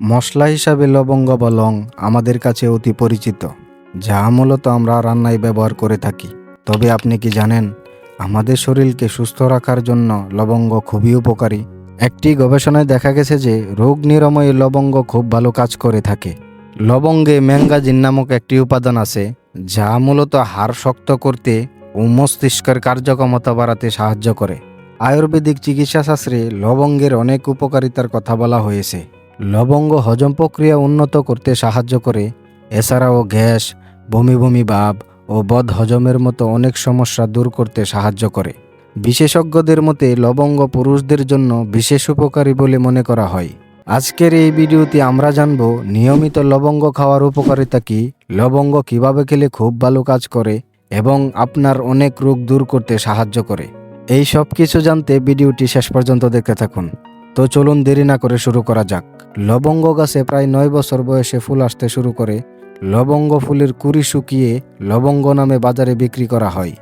মশলা হিসাবে লবঙ্গ বা লং আমাদের কাছে অতি পরিচিত, যা মূলত আমরা রান্নায় ব্যবহার করে থাকি। তবে আপনি কি জানেন, আমাদের শরীরকে সুস্থ রাখার জন্য লবঙ্গ খুবই উপকারী? একটি গবেষণায় দেখা গেছে যে, রোগ নিরাময়ে লবঙ্গ খুব ভালো কাজ করে থাকে। লবঙ্গে ম্যাঙ্গাজিন নামক একটি উপাদান আছে, যা মূলত হাড় শক্ত করতে ও মস্তিষ্কের কার্যক্ষমতা বাড়াতে সাহায্য করে। আয়ুর্বেদিক চিকিৎসাশাস্ত্রে লবঙ্গের অনেক উপকারিতার কথা বলা হয়েছে। লবঙ্গ হজম প্রক্রিয়া উন্নত করতে সাহায্য করে। এছাড়াও গ্যাস, বমি বমি ভাব ও বদ হজমের মতো অনেক সমস্যা দূর করতে সাহায্য করে। বিশেষজ্ঞদের মতে লবঙ্গ পুরুষদের জন্য বিশেষ উপকারী বলে মনে করা হয়। আজকের এই ভিডিওতে আমরা জানব নিয়মিত লবঙ্গ খাওয়ার উপকারিতা কি, লবঙ্গ কীভাবে খেলে খুব ভালো কাজ করে এবং আপনার অনেক রোগ দূর করতে সাহায্য করে। এই সব কিছু জানতে ভিডিওটি শেষ পর্যন্ত দেখতে থাকুন। তো চলুন দেরি না করে শুরু করা যাক। লবঙ্গ গাছে প্রায় নয় বছর বয়সে ফুল আসতে শুরু করে। লবঙ্গ ফুলের কুড়ি শুকিয়ে লবঙ্গ নামে বাজারে বিক্রি করা হয়।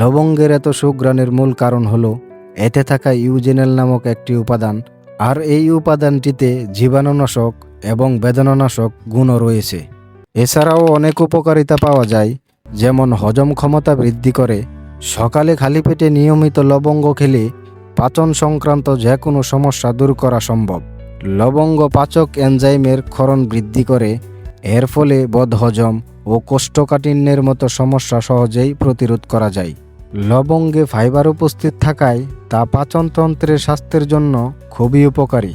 লবঙ্গের এত সুগ্রানের মূল কারণ হলো, এতে থাকা ইউজেনেল নামক একটি উপাদান, আর এই উপাদানটিতে জীবাণুনাশক এবং বেদনানাশক গুণও রয়েছে। এছাড়াও অনেক উপকারিতা পাওয়া যায়, যেমন হজম ক্ষমতা বৃদ্ধি করে, সকালে খালি পেটে নিয়মিত লবঙ্গ খেলে পাচন সংক্রান্ত যে কোনো সমস্যা দূর করা সম্ভব। লবঙ্গ পাচক এনজাইমের ক্ষরণ বৃদ্ধি করে, এর ফলে বদহজম ও কোষ্ঠকাঠিন্যের মতো সমস্যা সহজেই প্রতিরোধ করা যায়। লবঙ্গে ফাইবার উপস্থিত থাকায় তা পাচনতন্ত্রের স্বাস্থ্যের জন্য খুবই উপকারী।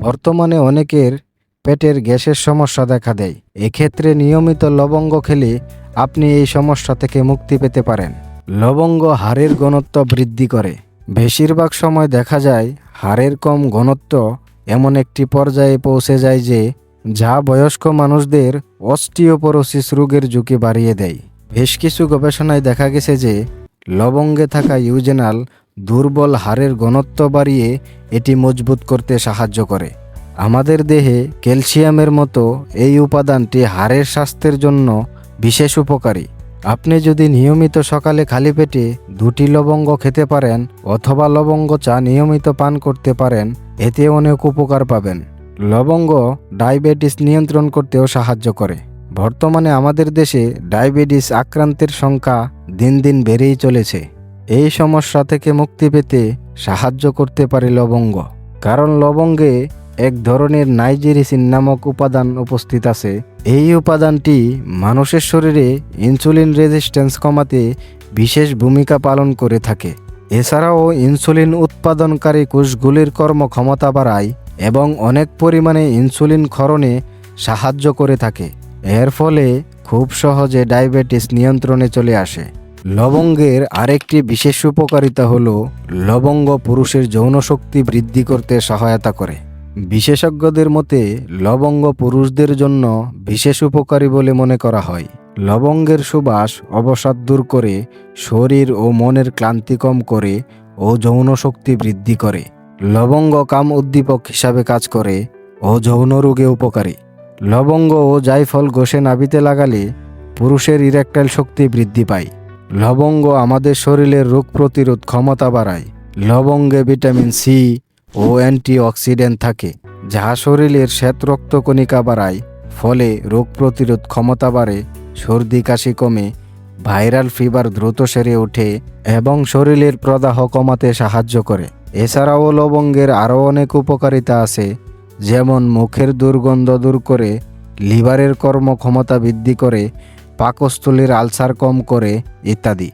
বর্তমানে অনেকের পেটের গ্যাসের সমস্যা দেখা দেয়। এক্ষেত্রে নিয়মিত লবঙ্গ খেলে আপনি এই সমস্যা থেকে মুক্তি পেতে পারেন। লবঙ্গ হাড়ের ঘনত্ব বৃদ্ধি করে। বেশিরভাগ সময় দেখা যায় হাড়ের কম ঘনত্ব এমন একটি পর্যায়ে পৌঁছে যায় যে যা বয়স্ক মানুষদের অস্টিওপোরোসিস রোগের ঝুঁকি বাড়িয়ে দেয়। বেশ কিছু গবেষণায় দেখা গেছে যে লবঙ্গে থাকা ইউজেনাল দুর্বল হাড়ের ঘনত্ব বাড়িয়ে এটি মজবুত করতে সাহায্য করে। আমাদের দেহে ক্যালসিয়ামের মতো এই উপাদানটি হাড়ের স্বাস্থ্যের জন্য বিশেষ উপকারী। আপনি যদি নিয়মিত সকালে খালি পেটে দুটি লবঙ্গ খেতে পারেন অথবা লবঙ্গ চা নিয়মিত পান করতে পারেন, এতে অনেক উপকার পাবেন। লবঙ্গ ডায়াবেটিস নিয়ন্ত্রণ করতেও সাহায্য করে। বর্তমানে আমাদের দেশে ডায়াবেটিস আক্রান্তের সংখ্যা দিন দিন বেড়েই চলেছে। এই সমস্যা থেকে মুক্তি পেতে সাহায্য করতে পারে লবঙ্গ। কারণ লবঙ্গে এক ধরনের নাইজেরিসিন নামক উপাদান উপস্থিত আছে এই উপাদানটি মানুষের শরীরে ইনসুলিন রেজিস্ট্যান্স কমাতে বিশেষ ভূমিকা পালন করে থাকে। এছাড়াও ইনসুলিন উৎপাদনকারী কোষগুলির কর্মক্ষমতা বাড়ায় এবং অনেক পরিমাণে ইনসুলিন ক্ষরণে সাহায্য করে থাকে। এর ফলে খুব সহজে ডায়াবেটিস নিয়ন্ত্রণে চলে আসে। লবঙ্গের আরেকটি বিশেষ উপকারিতা হল লবঙ্গ পুরুষের যৌনশক্তি বৃদ্ধি করতে সহায়তা করে। বিশেষজ্ঞদের মতে, লবঙ্গ পুরুষদের জন্য বিশেষ উপকারী বলে মনে করা হয়। লবঙ্গের সুবাস অবসাদ দূর করে, শরীর ও মনের ক্লান্তি কম করে ও যৌন শক্তি বৃদ্ধি করে। লবঙ্গ কাম উদ্দীপক হিসাবে কাজ করে ও যৌন রোগে উপকারী। লবঙ্গ ও জায়ফল ঘষে নাবিতে লাগালে পুরুষের ইরেকটাইল শক্তি বৃদ্ধি পায়। লবঙ্গ আমাদের শরীরের রোগ প্রতিরোধ ক্ষমতা বাড়ায়। লবঙ্গে ভিটামিন সি ও অ্যান্টিঅক্সিডেন্ট থাকে যা শরীরের শ্বেত রক্তকণিকা বাড়ায়, ফলে রোগ প্রতিরোধ ক্ষমতা বাড়ে, সর্দি কাশি কমে, ভাইরাল ফিভার দ্রুত সেরে ওঠে এবং শরীরের প্রদাহ কমাতে সাহায্য করে। এছাড়াও লবঙ্গের আরও অনেক উপকারিতা আছে, যেমন মুখের দুর্গন্ধ দূর করে, লিভারের কর্মক্ষমতা বৃদ্ধি করে, পাকস্থলীর আলসার কম করে, ইত্যাদি।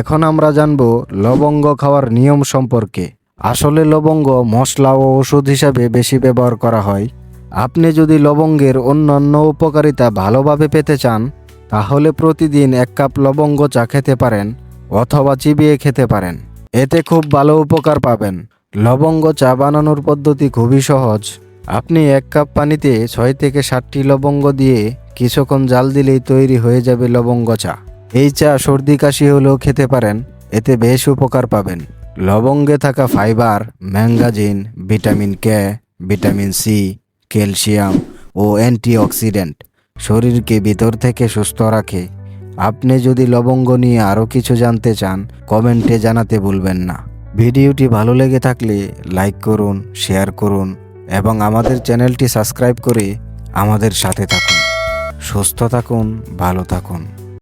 এখন আমরা জানব লবঙ্গ খাওয়ার নিয়ম সম্পর্কে। আসলে লবঙ্গ, মশলা ও ওষুধ হিসাবে বেশি ব্যবহার করা হয়। আপনি যদি লবঙ্গের অন্যান্য উপকারিতা ভালোভাবে পেতে চান, তাহলে প্রতিদিন এক কাপ লবঙ্গ চা খেতে পারেন অথবা চিবিয়ে খেতে পারেন। এতে খুব ভালো উপকার পাবেন। লবঙ্গ চা বানানোর পদ্ধতি খুবই সহজ। আপনি এক কাপ পানিতে ছয় থেকে সাতটি লবঙ্গ দিয়ে কিছুক্ষণ জাল দিলেই তৈরি হয়ে যাবে লবঙ্গ চা। এই চা সর্দি কাশি হলেও খেতে পারেন, এতে বেশ উপকার পাবেন। লবঙ্গে থাকা fibre, manganese, vitamin K, vitamin C, calcium ও অ্যান্টিঅক্সিডেন্ট শরীরকে ভিতর থেকে সুস্থ রাখে। আপনি যদি লবঙ্গ নিয়ে আরও কিছু জানতে চান, কমেন্টে জানাতে ভুলবেন না। ভিডিওটি ভালো লেগে থাকলে লাইক করুন, শেয়ার করুন এবং আমাদের চ্যানেলটি সাবস্ক্রাইব করে আমাদের সাথে থাকুন। সুস্থ থাকুন, ভালো থাকুন।